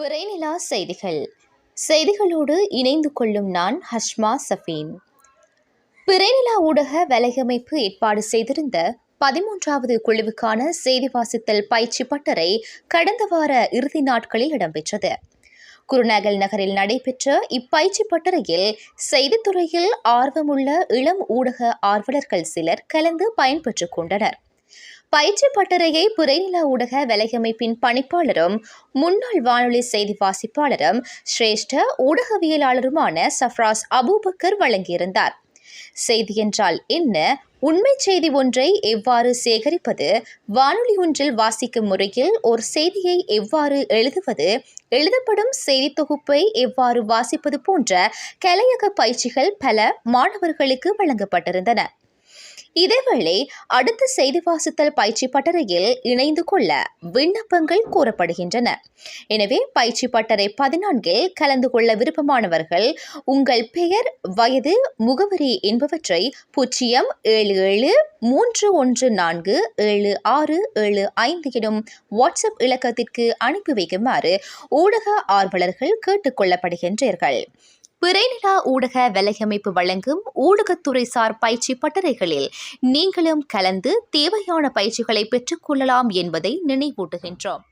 பிறைநிலா செய்திகள். செய்திகளோடு இணைந்து கொள்ளும் நான் ஹஷ்மா சஃபீன். பிறைநிலா ஊடக வலையமைப்பு ஏற்பாடு செய்திருந்த பதிமூன்றாவது குழுவுக்கான செய்தி வாசித்தல் பயிற்சி பட்டறை கடந்த வார இறுதி நாட்களில் இடம்பெற்றது. குருநகல் நகரில் நடைபெற்ற இப்பயிற்சி பட்டறையில் செய்தித்துறையில் ஆர்வமுள்ள இளம் ஊடக ஆர்வலர்கள் சிலர் கலந்து பயன்பெற்றுக் கொண்டனர். பயிற்சி பட்டறையை புரைநிலா ஊடக வலையமைப்பின் பணிப்பாளரும் முன்னாள் வானொலி செய்தி வாசிப்பாளரும் சிரேஷ்ட ஊடகவியலாளருமான சஃப்ராஸ் அபூபக்கர் வழங்கியிருந்தார். செய்தி என்றால் என்ன? உண்மை செய்தி ஒன்றை எவ்வாறு சேகரிப்பது? வானொலி ஒன்றில் வாசிக்கும் முறையில் ஒரு செய்தியை எவ்வாறு எழுதுவது? எழுதப்படும் செய்தி தொகுப்பை எவ்வாறு வாசிப்பது போன்ற கலையக பயிற்சிகள் பல மாணவர்களுக்கு வழங்கப்பட்டிருந்தன. இதேவேளை அடுத்த செய்தி வாசித்தல் பயிற்சி பட்டறையில் இணைந்து கொள்ள விண்ணப்பங்கள் கூறப்படுகின்றன. எனவே பயிற்சி பட்டறை பதினான்கில் கலந்து கொள்ள விருப்பமானவர்கள் உங்கள் பெயர் வயது முகவரி என்பவற்றை பூஜ்ஜியம் ஏழு ஏழு மூன்று ஒன்று நான்கு ஏழு ஆறு ஏழு ஐந்து எனும் வாட்ஸ்அப் இலக்கத்திற்கு அனுப்பி வைக்குமாறு ஊடக ஆர்வலர்கள் கேட்டுக்கொள்ளப்படுகின்றீர்கள் பிறைநிலா ஊடக வலையமைப்பு வழங்கும் ஊடகத்துறைசார் பயிற்சி பட்டறைகளில் நீங்களும் கலந்து தேவையான பயிற்சிகளை பெற்றுக்கொள்ளலாம் என்பதை நினைவூட்டுகின்றோம்.